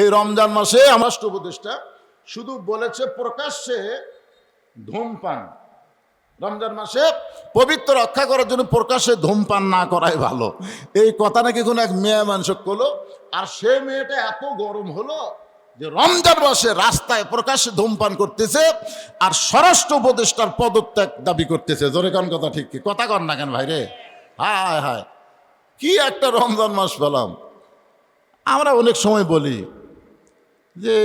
এই রমজান মাসে আমার উপদেষ্টা শুধু বলেছে প্রকাশ্যে ধূমপান। রমজান মাসে পবিত্র রক্ষা করার জন্য প্রকাশ্যে ধূমপান না করাই ভালো। এই কথা নাকি কোনো এক মেয়ে মানুষ করল আর সে মেয়েটা এত গরম হলো যে রমজান মাসে রাস্তায় প্রকাশ্যে ধূমপান করতেছে আর স্বরাষ্ট্র উপদেষ্টার পদত্যাগ দাবি করতেছে। জোরে কান কথা ঠিক কি? কথা কর না কেন ভাই রে? হায় হায়, কি একটা রমজান মাস পেলাম। আমরা অনেক সময় বলি যে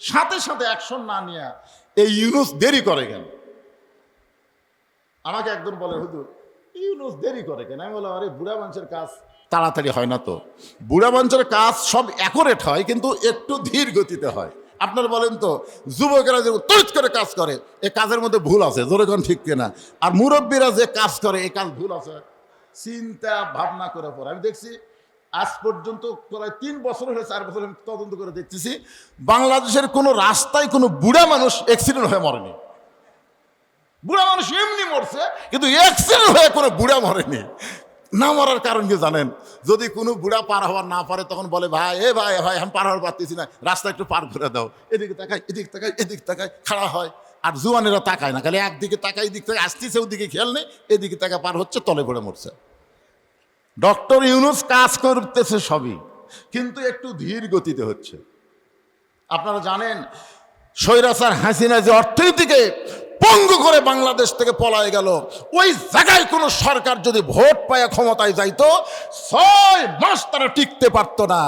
সাথে সাথে অ্যাকশন না নিয়ে এই ইউনুস দেরি করে কেন? আমাকে একজন বলে, হুজুর, ইউনুস দেরি করে কেন? আমি বললাম, আরে, বুড়া মানুষের কাজ তাড়াতাড়ি হয় না তো। বুড়া মানুষের কাজ সব অ্যাকোরেট হয়, কিন্তু একটু ধীর গতিতে হয়। আপনারা বলেন তো, যুবকেরা যে তৈরি করে কাজ করে, এ কাজের মধ্যে ভুল আছে, জোরে কোন ঠিক কিনা? আর মুরব্বীরা যে কাজ করে, এ কাজ ভুল আছে। চিন্তা, ভাবনা করে পর আমি দেখছি আজ পর্যন্ত প্রায় তিন বছর হয়ে চার বছর আমি তদন্ত করে দেখতেছি, বাংলাদেশের কোনো রাস্তায় কোনো বুড়া মানুষ অ্যাক্সিডেন্ট হয়ে মরেনি। বুড়া মানুষ এমনি মরছে, কিন্তু অ্যাক্সিডেন্ট হয়ে কোনো বুড়া মরেনি। না মরার কারণ কি জানেন? যদি কোনো বুড়া পার হওয়ার না পারে, তখন বলে, ভাই, এ ভাই ভাই, আমি পার হওয়ার পারতেছি না। রাস্তা একটু পার করে দাও। এদিকে তাকাই, এদিক তাকাই এদিক তাকাই, খাড়া হয়। আর জুয়ানেরা তাকায় না, খালি একদিকে তাকাই এদিক থেকে আসতেছে, ওদিকে খেয়াল নেই এদিকে তাকা পার হচ্ছে, তলে পড়ে মরছে। ডক্টর ইউনুস কাজ করতেছে সবই, কিন্তু একটু ধীর গতিতে হচ্ছে। আপনারা জানেন, স্বৈরাচার হাসিনা যে অর্থনীতিকে পঙ্গু করে বাংলাদেশ থেকে পলায় গেল, ওই জায়গায় কোনো সরকার যদি ভোট পায় ক্ষমতায় যাইতো, ছয় মাস তারা টিকতে পারতো না।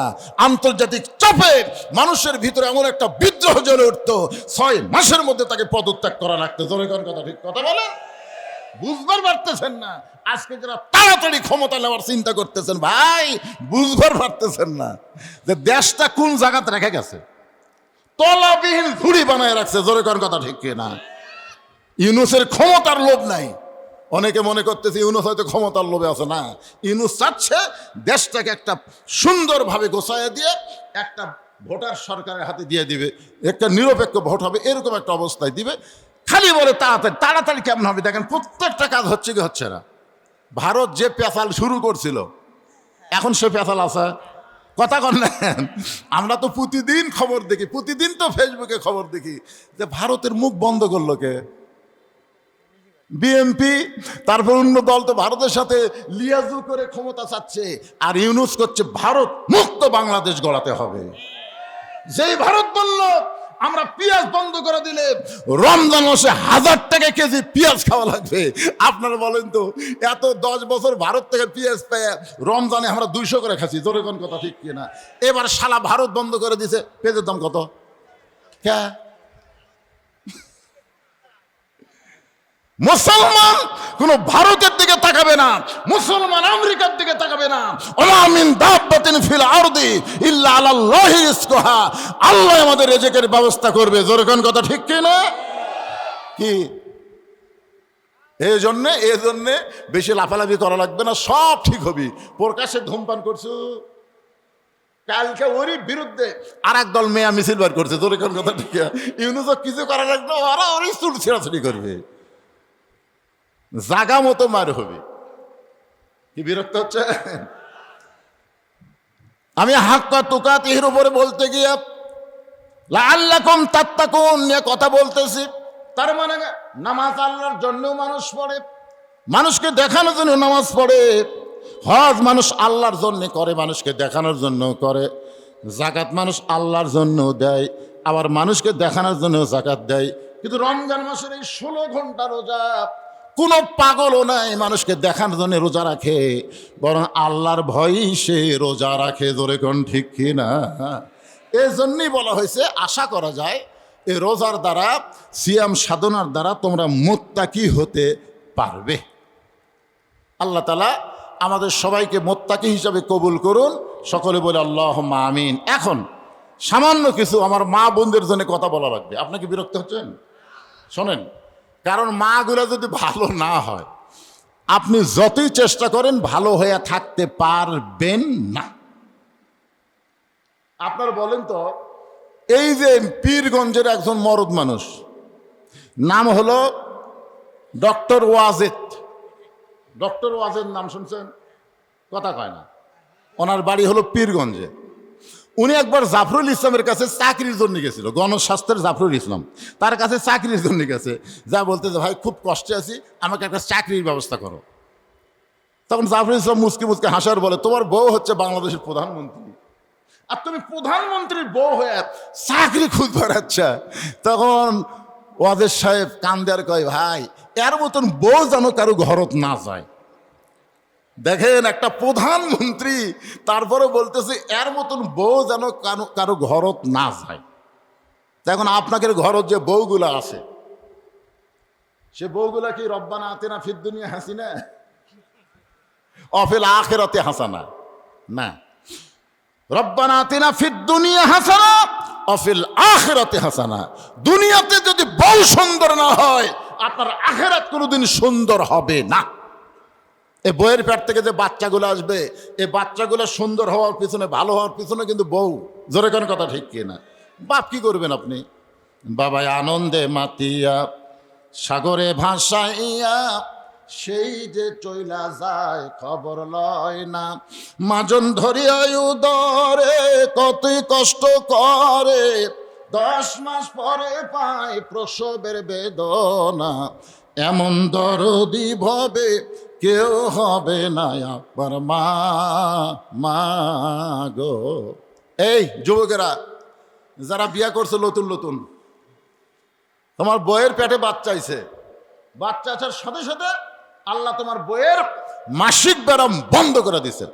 আন্তর্জাতিক চাপে মানুষের ভিতরে এমন একটা বিদ্রোহ জ্বলে উঠতো, ছয় মাসের মধ্যে তাকে পদত্যাগ করা লাগতো। জনগণ কথা, ঠিক কথা বলেন? বুঝবার পারতেছেন না। আজকে যারা তাড়াতাড়ি ক্ষমতা নেওয়ার চিন্তা করতেছেন, ভাই, বুঝবার পারতেছেন না যে দেশটা কোন জায়গাতে রেখে গেছে। তলাবিহীন ঝুড়ি বানায় রাখছে, জোরে কোন কথা ঠিক না ইউনুসের ক্ষমতার লোভ নাই। অনেকে মনে করতেছে, ইউনুস হয়তো ক্ষমতার লোভে আছে না। ইউনুস চাচ্ছে দেশটাকে একটা সুন্দরভাবে গোছায় দিয়ে একটা ভোটার সরকারের হাতে দিয়ে দিবে, একটা নিরপেক্ষ ভোট হবে, এরকম একটা অবস্থায় দিবে। খালি বলে তাড়াতাড়ি তাড়াতাড়ি কেমন হবে? দেখেন, প্রত্যেকটা কাজ হচ্ছে কি হচ্ছে না? ভারত যে পেঁচাল শুরু করছিল, এখন সে পেঁচাল আছে? কথা কন আমরা তো প্রতিদিন খবর দেখি, প্রতিদিন তো ফেসবুকে খবর দেখি যে ভারতের মুখ বন্ধ করল কে? বিএমপি তারপর অন্য দল তো ভারতের সাথে লিয়াজু করে ক্ষমতা চাচ্ছে, আর ইউনুস করছে, ভারত মুক্ত বাংলাদেশ গড়াতে হবে। যেই ভারত বলল আমরা পেঁয়াজ বন্ধ করে দিলে রমজান মাসে হাজার টাকা কেজি পেঁয়াজ খাওয়া লাগবে। আপনারা বলেন তো, এত দশ বছর ভারত থেকে পেঁয়াজ পেয়ে রমজানে আমরা দুইশো করে খাচ্ছি, জোরে কোন কথা ঠিক কিনা? এবার সালা ভারত বন্ধ করে দিছে, পেঁয়াজের দাম কত? কে? মুসলমান কোন ভারতের দিকে না। মুসলমান আমেরিকার দিকে তাকাবে না। ওমামিন দাব্বাতিন ফিল আরদি ইল্লা আলাল্লাহি রিজকুহা। আল্লাহ আমাদের রেজেকের ব্যবস্থা করবে। জোরকান কথা ঠিক কি না? কি? এই জন্যে এই জন্যে বেশি লাফালাফি করা লাগবে না। সব ঠিক হবি। প্রকাশ্যে ধূমপান করছ? কালকে ওরই বিরুদ্ধে আর এক দল মেয়া মিছিল বার করছে। তোর কোন কথা ঠিক ইউনুসও কিছু করা লাগবে ওরা ওরই চুল ছেঁড়াছড়ি করবে। জাগা মতো মার হবে। কি বিরক্ত হচ্ছে? আমি হাক্কা তোকাত এর উপরে বলতে গিয়ে আল্লাহম তাত্তাকুন নিয়ে কথা বলতেছি। তার মানে নামাজ আল্লাহর জন্যও মানুষ পড়ে। মানুষকে দেখানোর জন্য নামাজ পড়ে। হজ মানুষ আল্লাহর জন্য করে মানুষকে দেখানোর জন্য করে। জাকাত মানুষ আল্লাহর জন্য দেয় আবার মানুষকে দেখানোর জন্য জাকাত দেয়। কিন্তু রমজান মাসের এই ষোলো ঘণ্টা রোজা কোনো পাগলও নাই মানুষকে দেখানোর জন্য রোজা রাখে, বরং আল্লাহর ভয়ই সে রোজা রাখে ধরে কোন ঠিক কি না এই জন্যই বলা হয়েছে, আশা করা যায় এই রোজার দ্বারা, সিয়াম সাধনার দ্বারা তোমরা মোত্তাকি হতে পারবে। আল্লাহ তালা আমাদের সবাইকে মোত্তাকি হিসাবে কবুল করুন, সকলে বলে আল্লাহ আমিন। এখন, সামান্য কিছু আমার মা বোনদের জন্য কথা বলা লাগবে। আপনাকে বিরক্ত হচ্ছেন? শোনেন কারণ মাগুলো যদি ভালো না হয়, আপনি যতই চেষ্টা করেন ভালো হয়ে থাকতে পারবেন না। আপনার বলেন তো, এই যে পীরগঞ্জের একজন মরদ মানুষ, নাম হলো ডক্টর ওয়াজেদ। ডক্টর ওয়াজেদ নাম শুনছেন? কথা কয় না। ওনার বাড়ি হলো পীরগঞ্জে। উনি একবার জাফরুল ইসলামের কাছে চাকরির জন্য গেছিল, গণস্বাস্থ্যের জাফরুল ইসলাম। তার কাছে চাকরির জন্য গেছে। যা বলতে যে ভাই, খুব কষ্টে আছি, আমাকে একটা চাকরির ব্যবস্থা করো। তখন জাফরুল ইসলাম মুসকে মুসকে হাসার বলে, তোমার বউ হচ্ছে বাংলাদেশের প্রধানমন্ত্রী। আর তুমি প্রধানমন্ত্রীর বউ হয়ে চাকরি খুঁজ বেড়াচ্ছা? তখন ওয়াদের সাহেব কান্দার কয়, ভাই, এর মতন বউ যেন কারও ঘরত না যায়। দেখেন একটা প্রধানমন্ত্রী, তারপরে বলতেছে, এর মতন বউ যেন কারও কারও ঘরত না যায়। এখন আপনাদের ঘরত যে বউগুলা আছে, সে বউগুলা কি রব্বানা আতে না ফির দুনিয়া হাসিনা অফিল আখেরাতে হাসানা? না। রব্বানা আতিনা ফিদ দুনিয়া হাসানা, অফিল আখেরাতে হাসানা। দুনিয়াতে যদি বউ সুন্দর না হয়, আপনার আখেরাত কোনোদিন সুন্দর হবে না। এই বইয়ের পেট থেকে যে বাচ্চাগুলো আসবে এই বাচ্চাগুলো সুন্দর হওয়ার পিছনে, ভালো হওয়ার পিছনে কিন্তু বউ। জোরে কোন কথা ঠিক কি না বাপ কি করবেন আপনি? বাবা আনন্দে মাতিয়া, সাগরে ভাসাইয়া, সেই যে চইলা যায়, খবর লয় না। মাজন ধরিয়া উদরে, কতই কষ্ট করে। দশ মাস পরে পায় প্রসবের বেদনা। এমন দরদি ভবে কেউ হবে না আপনার মা মা গো। এই যুবকেরা, যারা বিয়া করছে নতুন নতুন, তোমার বইয়ের পেটে বাচ্চা আইছে। বাচ্চা আসার সাথে সাথে আল্লাহ তোমার বইয়ের মাসিক ব্যারাম বন্ধ করে দিছে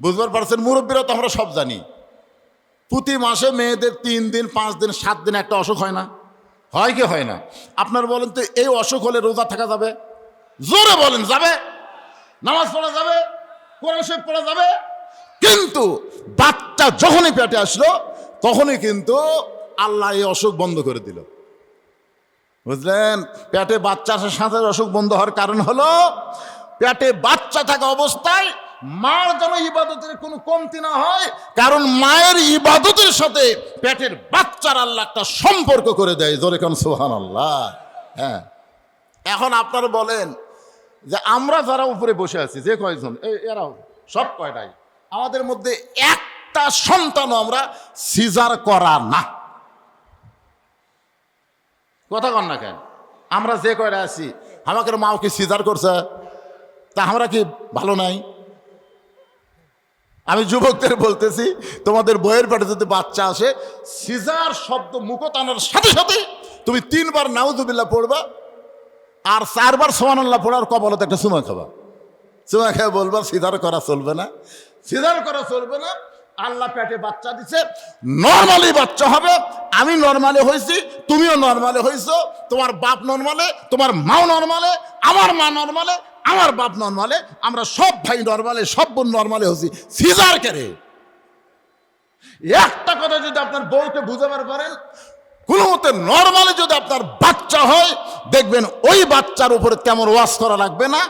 বুঝবার পারছেন মুরব্বীরা তো আমরা সব জানি। প্রতি মাসে মেয়েদের তিন দিন, পাঁচ দিন, সাত দিন একটা অসুখ হয় না। হয় কি হয় না? আপনার বলেন তো, এই অসুখ হলে রোজা থাকা যাবে? জোরে বলেন, যাবে? নামাজ পড়া যাবে? কোরআন শরীফ পড়া যাবে? কিন্তু বাচ্চা যখনই পেটে আসলো, তখনই কিন্তু আল্লাহ এই অসুখ বন্ধ করে দিল। বুঝলেন? পেটে বাচ্চা আসার সাথে অসুখ বন্ধ হওয়ার কারণ হলো, পেটে বাচ্চা থাকা অবস্থায় মার যেন ইবাদতের কোনো কমতি না হয়, কারণ মায়ের ইবাদতের সাথে পেটের বাচ্চার আল্লাহ একটা সম্পর্ক করে দেয়। জোরে কারণ সোহান আল্লাহ হ্যাঁ। এখন আপনারা বলেন যে আমরা যারা উপরে বসে আছি, যে কয়জন? এরাও, সব কয়টাই? আমাদের মধ্যে একটা সন্তানও আমরা সিজার করা না। কথা কন না কেন? আমরা যে কয়টা আছি, আমাকে মাও কি সিজার করছে, তা আমরা কি ভালো নাই? আমি যুবকদের বলতেছি, তোমাদের বইয়ের পেটে যদি বাচ্চা আসে, সিজার শব্দ মুখ টানার সাথে সাথে তুমি তিনবার নাউজুবিল্লা পড়বা আর চারবার সোমানাল্লাহ পড়ার কবলতে একটা সুমা খাবা। সুমা খেয়ে বলবা সিজার করা চলবে না। সিজার করা চলবে না। আল্লাহ পেটে বাচ্চা দিছে। নর্মালি বাচ্চা হবে। আমি নর্মালে হয়েছি তুমিও নর্মালে হয়েছো তোমার বাপ নর্মালে, তোমার মাও নর্মালে, আমার মা নর্মালে, আমার বাপ নর্মালে, আমরা সব ভাই নর্মালে, সব বোন নর্মালে হয়েছি সিজার কেরে একটা কথা যদি আপনার বউকে বুঝাবার পারেন কোনো মতে নর্মালি যদি আপনার বাচ্চা হয়, দেখবেন ওই বাচ্চার উপরে তেমন ওয়াশ করা লাগবে না।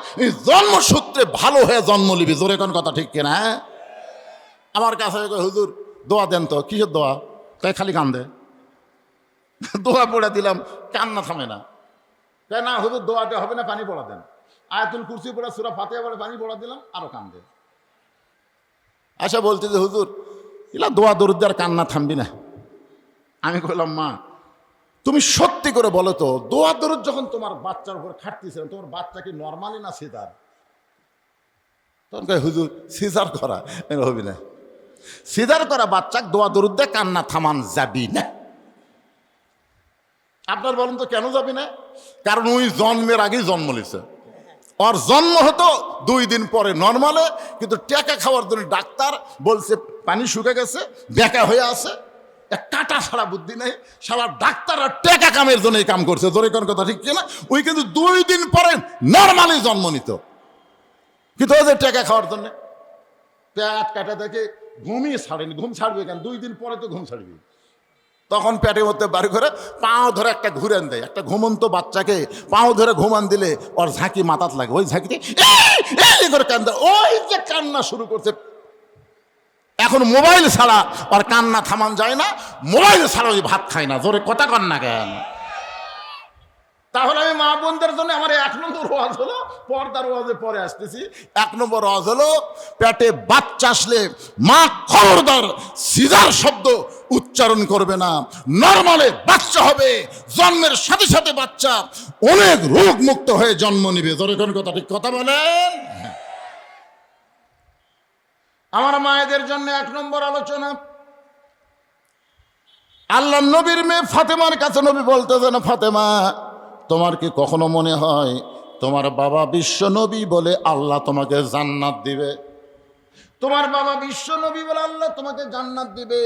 জন্মসূত্রে ভালো হয়ে জন্ম নিবি। জোরে কোন কথা ঠিক কিনা হ্যাঁ? আমার কাছে হুজুর, দোয়া দেন তো। কিসের দোয়া? তাই খালি কান্দে। দোয়া পড়ে দিলাম, কান্না থামে না। তাই না, হুজুর, দোয়াতে হবে না, পানি পড়া দেন। আয়াতুল কুরসি পড়া, সুরা ফাতে পড়ে, পানি পড়া দিলাম, আরও কান্দে। আচ্ছা বলতে যে হুজুর এলা দোয়া দরুদ্দার কান্না থামবি না। আমি কইলাম মা তুমি সত্যি করে বলো তো, দোয়া দরুদ যখন তোমার বাচ্চার উপর খাটতেছিল তোমার বাচ্চা কি নর্মালি না সিজার? তখন কয়, হুজুর, সিজার করা। হবি না। সিজার করা বাচ্চা দোয়া দরুদ্দে কান্না থামান যাবি না। আপনার বলেন তো, কেন যাবি না? কারণ ওই জন্মের আগেই জন্ম নিছে। ওর জন্ম হতো দুই দিন পরে নর্মালে কিন্তু টেকা খাওয়ার জন্য ডাক্তার বলছে, পানি শুকে গেছে, বেকা হয়ে আছে। কাটা ছাড়া বুদ্ধি নেই সারা ডাক্তার আর টেকা কামের জন্য এই কাম করছে। তোর কোন কথা ঠিক কিনা? ওই কিন্তু দুই দিন পরে নর্মালি জন্ম নিত। কিন্তু যে টেকা খাওয়ার জন্য? পেট কাটা দেখে ঘুমই ছাড়েনি। ঘুম ছাড়বে কেন? দুই দিন পরে তো ঘুম ছাড়বি। তখন পেটের মধ্যে বাড়ি করে পাও ধরে একটা ঘুরান দেয়। একটা ঘুমন্ত বাচ্চাকে পাও ধরে ঘুমান দিলে ওর ঝাঁকি মাথাত লাগে। ওই ঝাঁকিতে "এই, এই করে কান্দা। ওই যে কান্না শুরু করছে এখন মোবাইল ছাড়া আর কান্না থামান যায় না, মোবাইল ছাড়া ওই ভাত খায় না। জোরে কথা কন না কেন? তাহলে আমি মা বোনদের জন্য আমার এক নম্বর ওয়াজ হলো, পর্দার ওয়াজে পরে আসতেছি। এক নম্বর ওয়াজ হলো, পেটে বাচ্চা আসলে মা খবরদার সিজার শব্দ উচ্চারণ করবে না। নর্মালে বাচ্চা হবে, জন্মের সাথে সাথে বাচ্চা। অনেক রোগ মুক্ত হয়ে জন্ম নিবে। ধরে কোন কথা ঠিক কথা বলেন? আমার মায়েদের জন্য এক নম্বর আলোচনা। আল্লাহ নবীর মেয়ে ফাতেমার কাছে নবী বলতেছে না ফাতেমা, তোমার কি কখনো মনে হয় তোমার বাবা বিশ্ব নবী বলে আল্লাহ তোমাকে জান্নাত দিবে? তোমার বাবা বিশ্ব নবী বলে আল্লাহ তোমাকে জান্নাত দিবে?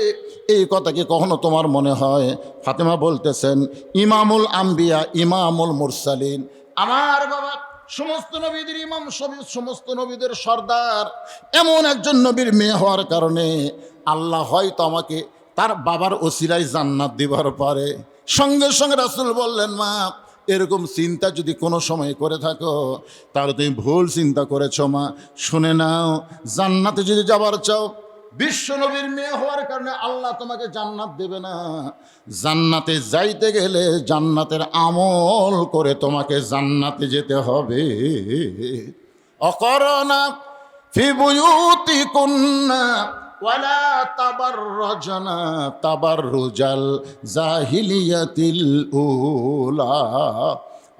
এই কথা কি কখনো তোমার মনে হয়? ফাতেমা বলতেছেন, ইমামুল আম্বিয়া, ইমামুল মুরসালিন। আমার বাবা সমস্ত নবীদের ইমাম সমস্ত নবীদের সর্দার। এমন একজন নবীর মেয়ে হওয়ার কারণে আল্লাহ হয়তো আমাকে তার বাবার ওসিলাই জান্নাত দিবার পারে। সঙ্গে সঙ্গে রাসুল বললেন, মা, এরকম চিন্তা যদি কোনো সময় করে থাকো, তাহলে তুমি ভুল চিন্তা করেছ মা। শুনে নাও, জান্নাতে যদি যাবার চাও বিশ্ব নবীর মেয়ে হওয়ার কারণে আল্লাহ তোমাকে জান্নাত দেবে না। জান্নাতে যাইতে গেলে জান্নাতের আমল করে তোমাকে জান্নাতে যেতে হবে। অকরণা ফি বুয়ুতি কুন্না ওয়ালা তাবাররাজনা তাবাররুজাল জাহিলিয়াতিল উলা।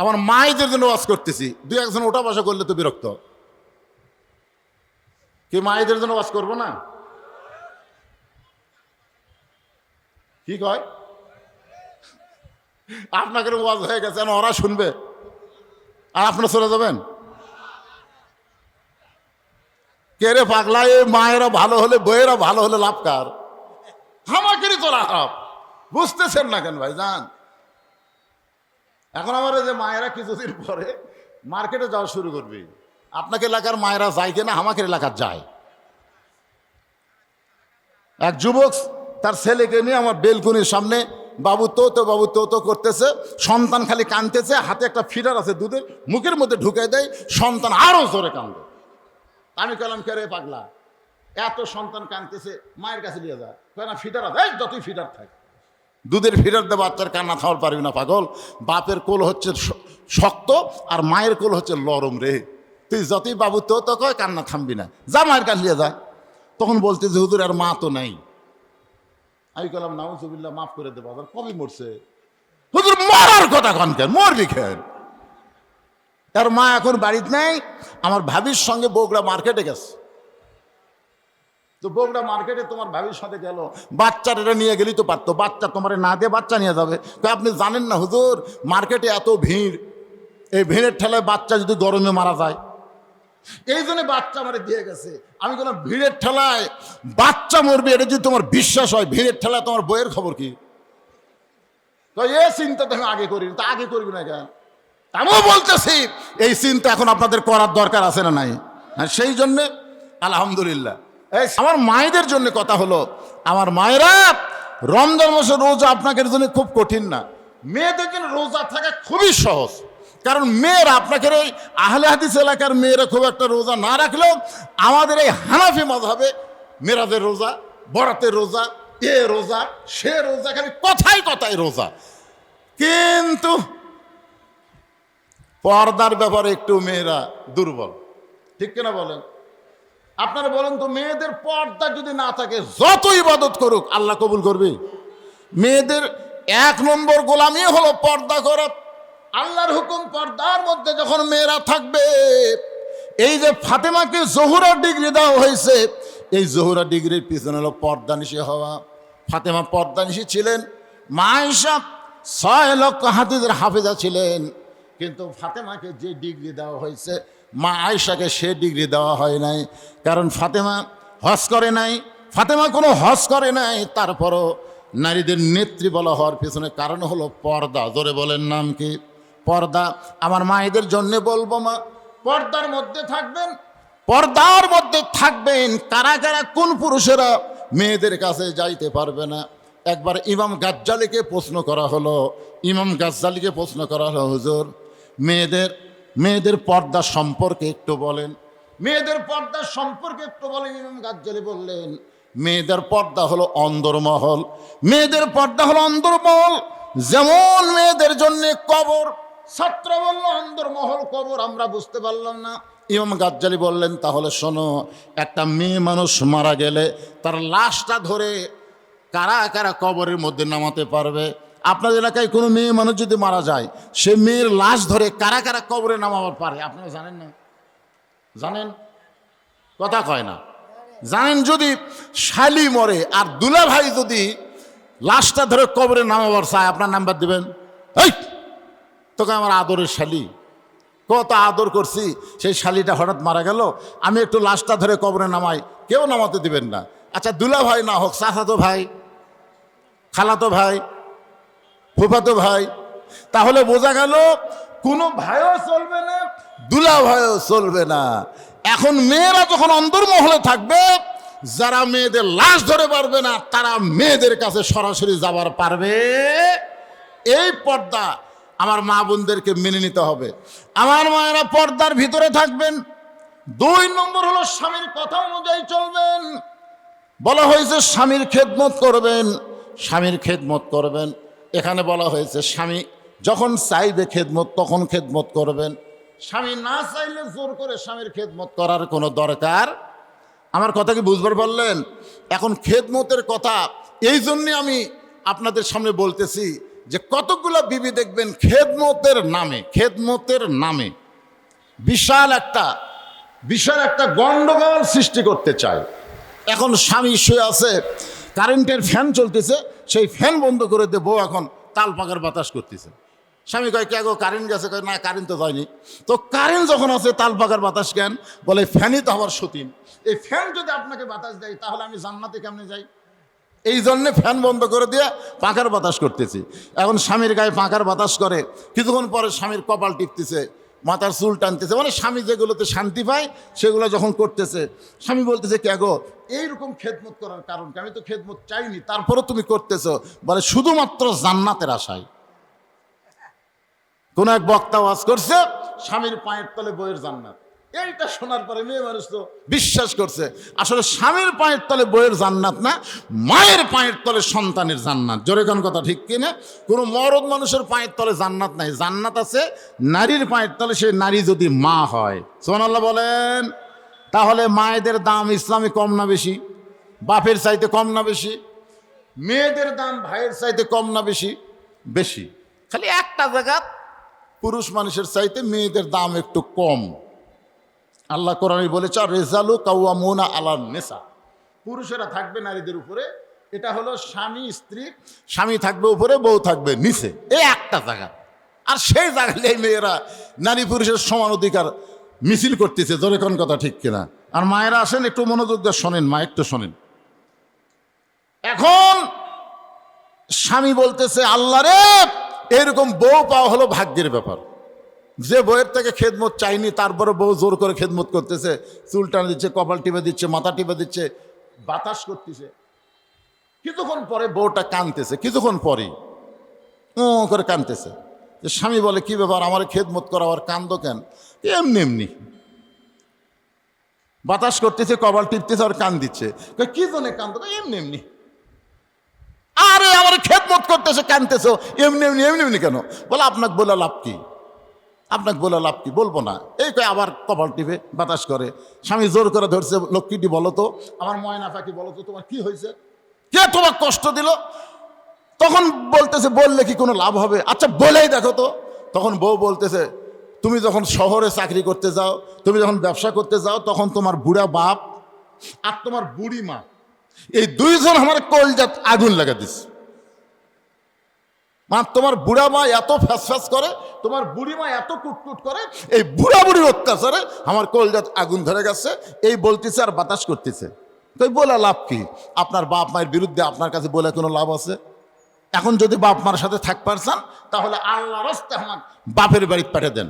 আমার মায়েদের জন্য ওয়াজ করতেছি। দুই একজন ওটা বাসা করলে তো বিরক্ত। কি মায়েদের জন্য ওয়াজ করব না? কি কয়? আপনাকে ওয়াজ হয়ে গেছে ওরা শুনবে? আর আপনারা চলে যাবেন? কে রে পাগলা এ মায়েরা ভালো হলে, বইয়েরা ভালো হলে লাভ কার? আমাকেরই তো লাভ। বুঝতেছেন না কেন ভাই যান এখন আমার এই যে মায়েরা কিছুদিন পরে মার্কেটে যাওয়া শুরু করবে। আপনাকে এলাকার মায়েরা যায় কিনা, আমাকে এলাকার যায়। এক যুবক তার ছেলেকে নিয়ে আমার বেলকুনির সামনে, বাবু, তো তো, বাবু, তো তো করতেছে। সন্তান খালি কানতেছে হাতে একটা ফিডার আছে দুধের মুখের মধ্যে ঢুকে দেয়, সন্তান আরও জোরে কান্দে আমি কলাম কে রে পাগলা? এত সন্তান কানতেছে মায়ের কাছে নিয়ে যা। কেন ফিডার আছে। যতই ফিডার থাকে। দুধের ফিডার দিয়ে বাচ্চার কান্না থামার পারবি না, পাগল। বাপের কোল হচ্ছে শক্ত, আর মায়ের কোল হচ্ছে লরম রে। তুই যতই, বাবু, তো তো, কয়, কান্না থামবি না। যা, মায়ের কাছে নিয়ে যা। তখন বলতে যে হুজুর, আর মা তো নাই। আমি কলাম নাউজুবিল্লাহ, মাফ করে দেবো আবার কবে মরছে? হুজুর, মরার কথা কন কেন? মরবি কেন? তার মা এখন বাড়িতে নেই, আমার ভাবির সঙ্গে বগুড়া মার্কেটে গেছে। তো বগুড়া মার্কেটে তোমার ভাবির সাথে গেল, বাচ্চাটা নিয়ে গেলেই তো পারতো, বাচ্চা তোমার না দিয়ে বাচ্চা নিয়ে যাবে। তো আপনি জানেন না হুজুর, মার্কেটে এত ভিড়, এই ভিড়ের ঠেলায় বাচ্চা যদি গরমে মারা যায় এই জন্য বাচ্চা আমার দিয়ে গেছে। আমি কোনো ভিড়ের ঠেলায় বাচ্চা মরবে, এটা যদি তোমার বিশ্বাস হয়, ভিড়ের ঠেলায় তোমার বইয়ের খবর কি? তো এ চিন্তা আমি আগে করি তা আগে করবি না কেন? আমিও বলতেছি, এই চিন্তা এখন আপনাদের করার দরকার আছে না নাই? হ্যাঁ সেই জন্যে, আলহামদুলিল্লাহ। এই আমার মায়েদের জন্য কথা হলো, আমার মায়েরা রমজান মাসে রোজা আপনাদের জন্য খুব কঠিন না। মেয়েদের জন্য রোজা থাকা খুবই সহজ। কারণ মেয়েরা আপনাকে এই আহলে হাদিস এলাকার মেয়েরা খুব একটা রোজা না রাখলেও আমাদের এই হানাফি মজাবে মেয়েরাদের রোজা, বরাতের রোজা, এ রোজা, সে রোজা খালি কথাই কথাই রোজা। কিন্তু পর্দার ব্যাপারে একটু মেয়েরা দুর্বল। ঠিক কিনা বলেন? আপনারা বলেন তো মেয়েদের পর্দা যদি না থাকে, যত ইবাদত করুক, আল্লাহ কবুল করবে? মেয়েদের এক নম্বর গোলামি হলো পর্দা করা। আল্লাহর হুকুম পর্দার মধ্যে যখন মেয়েরা থাকবে, এই যে ফাতেমাকে জহুরা ডিগ্রি দেওয়া হয়েছে, এই জহুরা ডিগ্রির পিছনে হলো পর্দা নিশি হওয়া। ফাতেমা পর্দা নিশি ছিলেন মা হিসাব ছয় লক্ষ হাতিদের হাফেজা ছিলেন। কিন্তু ফাতেমাকে যে ডিগ্রি দেওয়া হয়েছে, মা আয়সাকে সে ডিগ্রি দেওয়া হয় নাই। কারণ ফাতেমা হজ করে নাই, ফাতেমা কোনো হজ করে নাই, তারপরও নারীদের নেত্রী বলা হওয়ার পেছনে কারণ হলো পর্দা। জোরে বলেন নাম কি? পর্দা। আমার মায়েদের জন্য বলব মা, পর্দার মধ্যে থাকবেন, পর্দার মধ্যে থাকবেন। কারা কারা, কোন পুরুষেরা মেয়েদের কাছে যাইতে পারবে না? একবার ইমাম গাজ্জালিকে প্রশ্ন করা হলো, ইমাম গাজ্জালিকে প্রশ্ন করা হলো, হুজুর, মেয়েদের মেয়েদের পর্দা সম্পর্কে একটু বলেন। মেয়েদের পর্দা সম্পর্কে একটু বলেন, ইমাম গাজ্জালি বললেন, মেয়েদের পর্দা হলো অন্দরমহল। মেয়েদের পর্দা হলো অন্দরমহল। যেমন মেয়েদের জন্য কবর ছাত্র বলল অন্দরমহল কবর, আমরা বুঝতে পারলাম না। ইমাম গাজ্জালি বললেন, তাহলে শোনো, একটা মেয়ে মানুষ মারা গেলে তার লাশটা ধরে কারা কারা কবরের মধ্যে নামাতে পারবে? আপনাদের এলাকায় কোনো মেয়ে মানুষ যদি মারা যায়, সে মেয়ের লাশ ধরে কারা কারা কবরে নামাবার পারে? আপনারা জানেন না? জানেন? কথা কয় না। জানেন, যদি শালি মরে আর দুলা ভাই যদি লাশটা ধরে কবরে নামাবার চায়, আপনার নাম্বার দিবেন? এই! তোকে আমার আদরের শালি। কত আদর করছি, সেই শালিটা হঠাৎ মারা গেল। আমি একটু লাশটা ধরে কবরে নামাই, কেউ নামাতে দিবেন না। আচ্ছা দুলা ভাই না হোক, চাচাতো ভাই, খালাতো ভাই, ফুফাতো ভাই, তাহলে বোঝা গেল কোনো ভাইও চলবে না দুলা ভাইও চলবে না। এখন মেয়েরা যখন অন্তর্মহলে থাকবে, যারা মেয়েদের লাশ ধরে পারবে না, তারা মেয়েদের কাছে সরাসরি যাবার পারবে। এই পর্দা আমার মা বোনদেরকে মেনে নিতে হবে। আমার মায়েরা পর্দার ভিতরে থাকবেন। দুই নম্বর হলো স্বামীর কথা অনুযায়ী চলবেন। বলা হয়েছে স্বামীর খেদমত করবেন। স্বামীর খেদমত করবেন। এখানে বলা হয়েছে স্বামী যখন চাইবে খেদমত, তখন খেদমত করবেন। স্বামী না চাইলে জোর করে স্বামীর খেদমত করার কোনো দরকার। আমার কথা কি বুঝবার পারলেন? এখন খেদমতের কথা, এই জন্যে আমি আপনাদের সামনে বলতেছি যে কতগুলো বিবি দেখবেন খেদমতের নামে খেদমতের নামে বিশাল একটা বিশাল একটা গন্ডগোল সৃষ্টি করতে চায়। এখন স্বামী শুয়ে আছে, কারেন্টের ফ্যান চলতেছে, সেই ফ্যান বন্ধ করে দিয়ে বউ এখন তাল পাকার বাতাস করতেছে। স্বামী কয়, কে গো, কারেন্ট গেছে? কয়, না, কারেন্ট তো যায়নি তো কারেন্ট যখন আছে তাল পাকার বাতাস কেন? বলে, ফ্যানই তো আমার সতীন। এই ফ্যান যদি আপনাকে বাতাস দেয়, তাহলে আমি জান্নাতে কেমনে যাই? এই জন্যে ফ্যান বন্ধ করে দিয়ে পাখার বাতাস করতেছি। এখন স্বামীর গায়ে পাখার বাতাস করে। কিছুক্ষণ পরে স্বামীর কপাল টিপতেছে, মাথার চুল টানতেছে। মানে স্বামী যেগুলোতে শান্তি পায়, সেগুলো যখন করতেছে, স্বামী বলতেছে, কে গো, এইরকম খেদমত করার কারণ? আমি তো খেদমত চাইনি। তারপরেও তুমি করতেছো। বলে, শুধুমাত্র জান্নাতের আশায়। কোন এক বক্তা ওয়াজ করছে, স্বামীর পায়ের তলে বইয়ের জান্নাত। এইটা শোনার পরে মেয়ে মানুষ তো বিশ্বাস করছে। আসলে স্বামীর পায়ের তলে বইয়ের জান্নাত না, মায়ের পায়ের তলে সন্তানের জান্নাত। জোরে কোন কথা ঠিক কিনা? কোনো মরদ মানুষের পায়ের তলে জান্নাত নাই। জান্নাত আছে, নারীর পায়ের তলে সে নারী যদি মা হয়। সোনাল্লাহ বলেন, তাহলে মায়েদের দাম ইসলামে কম না বেশি? বাপের চাইতে কম না বেশি? মেয়েদের দাম ভাইয়ের চাইতে কম না বেশি? বেশি। খালি একটা জায়গা, পুরুষ মানুষের চাইতে মেয়েদের দাম একটু কম। আল্লাহ কোরআন বলেছে রেজালু কাউয়ামুনা আলার নেশা পুরুষেরা থাকবে নারীদের উপরে। এটা হলো স্বামী, স্ত্রী। স্বামী থাকবে উপরে, বউ থাকবে নিচে। এই একটা জায়গা। আর সেই জায়গায় মেয়েরা নারী পুরুষের সমান অধিকার মিছিল করতেছে। জোরে কোন কথা ঠিক কিনা? আর মায়েরা আসেন, একটু মনোযোগ দিয়ে শোনেন, মা একটু শোনেন। এখন স্বামী বলতেছে, আল্লাহ রে, এরকম বউ পাওয়া হলো ভাগ্যের ব্যাপার। যে বইয়ের থেকে খেদমত চাইনি তারপরে বউ জোর করে খেদমত করতেছে। চুল টানে দিচ্ছে, কপাল টিপে দিচ্ছে, মাথা টিপে দিচ্ছে, বাতাস করতেছে। কিছুক্ষণ পরে বউটা কানতেছে, কিছুক্ষণ পরেই। ও করে কানতেছে। যে স্বামী বলে, কি ব্যাপার, আমার খেদমত করা আর কান্দ কেন? এমনি এমনি। বাতাস করতেছে, কপাল টিপতেছে, আর কান দিচ্ছে। কি জনে কান্দ? এমনি এমনি। আরে, আমার খেদমত করতেছে, কানতেছো। এমনি এমনি এমনি এমনি কেন? বলে, আপনাকে বলে লাভ কি? আপনাকে বলে লাভ কি? বলব না। এই কয় আবার কপাল টিপে বাতাস করে। স্বামী জোর করে ধরছে লক্ষ্মীটি বলো তো, আমার ময়না পাখি বলো তো, তোমার কি হয়েছে? কে তোমার কষ্ট দিল? তখন বলতেছে, বললে কি কোনো লাভ হবে? আচ্ছা বলেই দেখো তো। তখন বউ বলতেছে, তুমি যখন শহরে চাকরি করতে যাও, তুমি যখন ব্যবসা করতে যাও, তখন তোমার বুড়া বাপ আর তোমার বুড়ি মা এই দুইজন আমার কলজাত আগুন লাগা দিচ্ছে মা তোমার বুড়া মা এত ফ্যাস ফ্যাস করে, তোমার বুড়ি মা এত কুটকুট করে, এই বুড়া বুড়ির অত্যাচারে আমার কলজাত আগুন ধরে গেছে, এই বলতেছে আর বাতাস করতেছে। তো বলে লাভ কি? আপনার বাপ মায়ের বিরুদ্ধে আপনার কাছে বলে কোনো লাভ আছে? এখন যদি বাপ মার সাথে থাক পারছেন, তাহলে আল্লাহ রাস্তে আমার বাপের বাড়ি পাঠিয়ে দেন।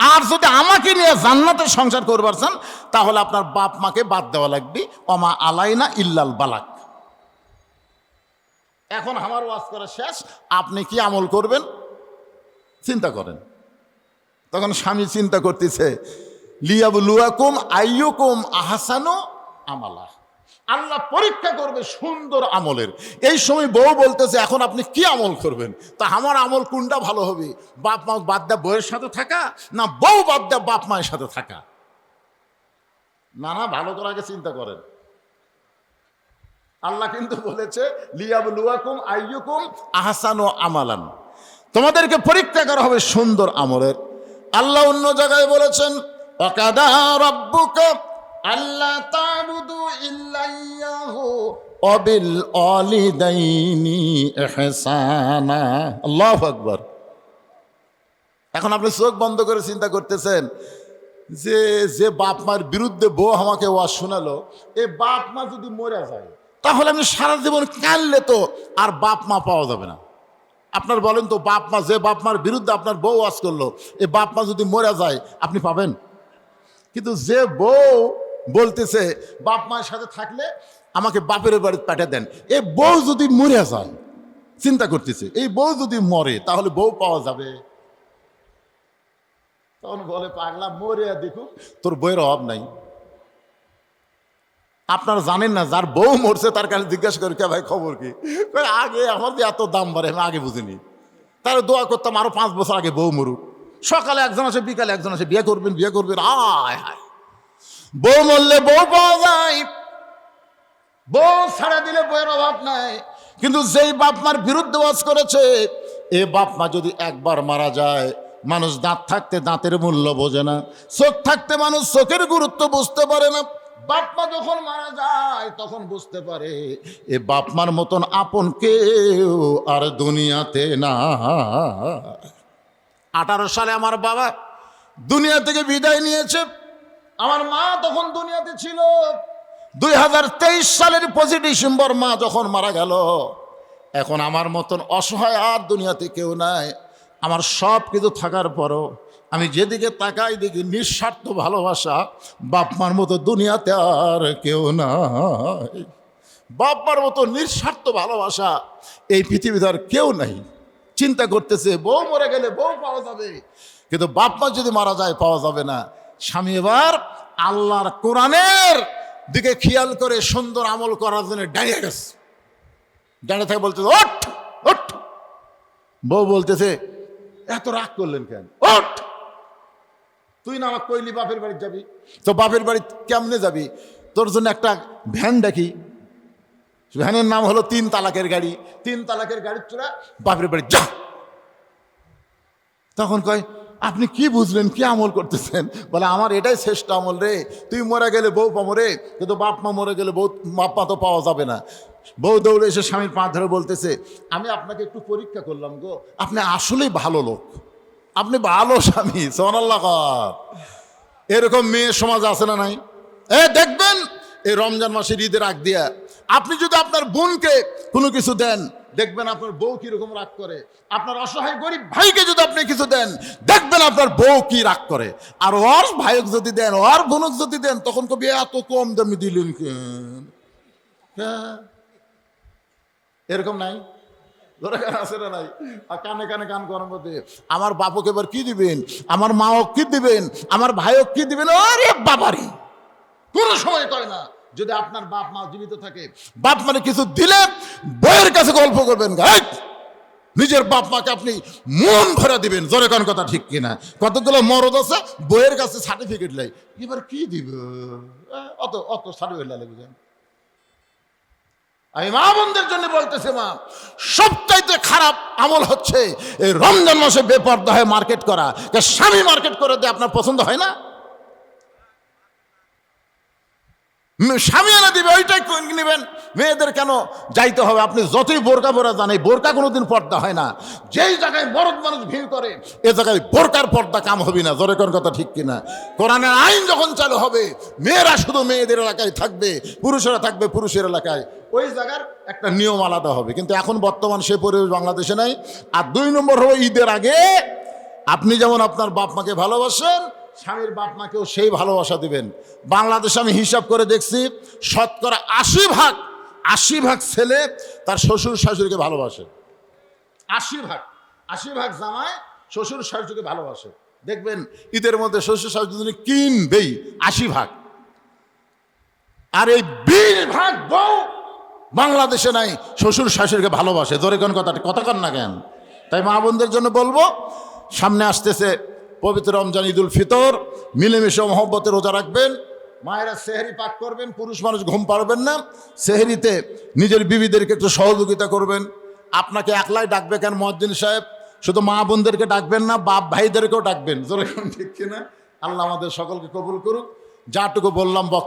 আর যদি আমাকে নিয়ে জান্নাতের সংসার করবার চান, তাহলে আপনার বাপ মাকে বাদ দেওয়া লাগবে। অমা আলাইনা ইল্লাল বালাক। এখন আমার ওয়াজ করা শেষ, আপনি কি আমল করবেন? চিন্তা করেন। তখন স্বামী চিন্তা করতেছে, লিয়াবুলুয়াকুম আইয়ুকুম আহাসানো আমালা। আল্লাহ পরীক্ষা করবে সুন্দর আমলের। এই সময় বউ বলতেছে, এখন আপনি কি আমল করবেন? তা আমার আমল কোনটা ভালো হবে? বাপ মা বাদ দেয়া বউয়ের সাথে থাকা না বউ বাদ দেয়া বাপ মায়ের সাথে থাকা? না না, ভালো করে আগে চিন্তা করেন। আল্লাহ কিন্তু বলেছে, লিয়াবলুয়াকুম আইয়ুকুম আহসানু আমালান। তোমাদেরকে পরীক্ষা করা হবে সুন্দর আমলের। আল্লাহ অন্য জায়গায় বলেছেন অকাদা রব্বুকা আল্লাহ তাবুদু ইল্লা ইয়াহু অবিল অলিদাইনি ইহসানা। আল্লাহু আকবার। এখন আপনি চোখ বন্ধ করে চিন্তা করতেছেন যে যে বাপ মার বিরুদ্ধে বউ আমাকে ওয়াজ শোনালো এই বাপ মা যদি মরে যায় তাহলে আপনি সারা জীবন কানলে তো আর বাপ মা পাওয়া যাবে না। আপনার বলেন তো, বাপ মা, যে বাপ মার বিরুদ্ধে আপনার বউ ওয়াজ করল এই বাপ মা যদি মরে যায়, আপনি পাবেন? কিন্তু যে বউ বলতেছে, বাপ মায়ের সাথে থাকলে আমাকে বাপের বাড়ি পাঠিয়ে দেন এই বউ যদি মরে যায়, চিন্তা করতেছে, এই বউ যদি মরে, তাহলে বউ পাওয়া যাবে? তখন বলে, পাগলা, মরে দেখুক তোর বইয়ের অভাব নাই। আপনারা জানেন না, যার বউ মরছে তার কাছে জিজ্ঞাসা করি, কে ভাই, খবর কি? আগে আমার যে এত দাম বাড়ে, আমি আগে বুঝিনি। তাহলে দোয়া করতাম আরও পাঁচ বছর আগে বউ মরুক। সকালে একজন আসে, বিকালে একজন আসে, বিয়ে করবেন বিয়ে করবেন, আয় হায়। বউ মরলে বউ পাওয়া যায়। বউ ছাড়া দিলে বইয়ের অভাব নাই। কিন্তু যেই বাপ মার বিরুদ্ধে বাস করেছে, এ বাপ মা যদি একবার মারা যায়, মানুষ দাঁত থাকতে দাঁতের মূল্য বোঝে না, চোখ থাকতে মানুষ চোখের গুরুত্ব বুঝতে পারে না। বাপ মা যখন মারা যায়, তখন বুঝতে পারে এ বাপ মার মতন আপন কেউ আর দুনিয়াতে না আঠারো সালে আমার বাবা দুনিয়া থেকে বিদায় নিয়েছে। আমার মা তখন দুনিয়াতে ছিল। দুই হাজার তেইশ সালের পঁচিশ ডিসেম্বর মা যখন মারা গেল, এখন আমার মতন অসহায় আর দুনিয়াতে কেউ নাই। আমার সব কিছু থাকার পরও আমি যেদিকে তাকাই দেখি নিঃস্বার্থ ভালোবাসা বাপমার মতো দুনিয়াতে আর কেউ নাই। বাপ মার মতো নিঃস্বার্থ ভালোবাসা এই পৃথিবীতে আর কেউ নাই। চিন্তা করতেছে, বউ মরে গেলে বউ পাওয়া যাবে, কিন্তু বাপমা যদি মারা যায় পাওয়া যাবে না। স্বামী এবার আল্লাহর কোরআনের দিকে খেয়াল করে সুন্দর আমল করার জন্য দাঁড়িয়ে গেছে। দাঁড়িয়ে থাকে বলতেছে, ওঠ ওঠ। বউ বলতেছে, এত রাগ করলেন কেন? ওঠ। তুই না আমার কইলি বাপের বাড়ি যাবি? তো বাপের বাড়ি কেমনে যাবি? তোর জন্য একটা ভ্যান ডাকি ভ্যানের নাম হলো তিন তালাকের গাড়ি। তিন তালাকের গাড়ির চূড়া বাপের বাড়ি। যা! তখন কয়, আপনি কি বুঝলেন? কি আমল করতেছেন? বলে, আমার এটাই শ্রেষ্ঠ আমল রে। তুই মরে গেলে বউ পাবো রে। কিন্তু বাপ মা মরে গেলে বউ, বাপ মা তো পাওয়া যাবে না। বউ দৌড়ে এসে স্বামীর পা ধরে বলতেছে, আমি আপনাকে একটু পরীক্ষা করলাম গো। আপনি আসলেই ভালো লোক। আপনি ভালো স্বামী সোনাল্লাহ এরকম মেয়ে সমাজ আছে না নাই? এ, দেখবেন, এই রমজান মাসের ঈদের আগ দিয়া আপনি যদি আপনার বোনকে কোনো কিছু দেন, দেখবেন আপনার বউ কীরকম রাগ করে। আপনার অসহায় গরিব ভাইকে যদি আপনি কিছু দেন, দেখবেন আপনার বউ কি রাগ করে। আর ওর ভাইক যদি দেন, ওর বোনক যদি দেন, তখন কবি এত কম দামি দিলেন হ্যাঁ। এরকম নাই? না নাই আর কানে কানে কান করার মধ্যে আমার বাপকে এবার কি দিবেন? আমার মাও কি দিবেন? আমার ভাইও কি দিবেন? আরে বাবারি! কোনো সময় কয় না, যদি আপনার বাপ মা জীবিত থাকে, বাপ মানে কিছু দিলে বইয়ের কাছে গল্প করবেন। গাইড নিজের বাপ মাকে আপনি মন ভরা দিবেন। জোরে কোন কথা ঠিক কিনা? কতগুলো মরদ আছে? বইয়ের কাছে সার্টিফিকেট লাই। এবার কি দিব? অত অত সার্টিফিকেট লাগবে আমি মা বোনদের জন্য বলতেছি, মা, সবচাইতে খারাপ আমল হচ্ছে এই রমজান মাসে বেপর্দা হয়ে মার্কেট করা। স্বামী মার্কেট করে দিয়ে, আপনার পছন্দ হয় না? স্বামী এনে দিবে, ওইটাই নেবেন। মেয়েদের কেন যাইতে হবে? আপনি যতই বোরকা বোরা জানে বোরকা কোনোদিন পর্দা হয় না। যেই জায়গায় মরদ মানুষ ভিড় করে, এ জায়গায় বোরকার পর্দা কাম হবে না। জোরে কোন কথা ঠিক কিনা? কোরআনের আইন যখন চালু হবে, মেয়েরা শুধু মেয়েদের এলাকায় থাকবে, পুরুষেরা থাকবে পুরুষের এলাকায়। ওই জায়গার একটা নিয়ম আলাদা হবে। কিন্তু এখন বর্তমান সে পরিবেশ বাংলাদেশে নাই। আর দুই নম্বর হলো ঈদের আগে। আপনি যেমন আপনার বাপ মাকে ভালোবাসেন স্বামীর বাপ মাকেও সেই ভালোবাসা দিবেন। বাংলাদেশে আমি হিসাব করে দেখছি, শতকরা আশি ভাগ আশি ভাগ ছেলে তার শ্বশুর শাশুড়িকে ভালোবাসে। আশি ভাগ আশি ভাগ জামায় শ্বশুর শাশুড়িকে ভালোবাসে। দেখবেন, ঈদের মধ্যে শ্বশুর শাশুড়ি কিনবেই আশি ভাগ। আর এই বিশ ভাগ বউ বাংলাদেশে নাই, শ্বশুর শাশুড়িকে ভালোবাসে। জোরে কোন কথাটা? কথা কন না কেন? তাই মা বোনদের জন্য বলব, সামনে আসতেছে পবিত্র রমজান, ঈদুল ফিতর, মিলেমিশে মহব্বতে রোজা রাখবেন। মায়েরা সেহেরি পাক করবেন, পুরুষ মানুষ ঘুম পারবেন না। সেহেরিতে নিজের বিবিদেরকে একটু সহযোগিতা করবেন। আপনাকে একলাই ডাকবে কেন মহাদ্দিন সাহেব? শুধু মা বোনদেরকে ডাকবেন না, বাপ ভাইদেরকেও ডাকবেন। ঠিক কিনা? আল্লাহ আমাদের সকলকে কবুল করুক। যাটুকু বললাম বক্তব্য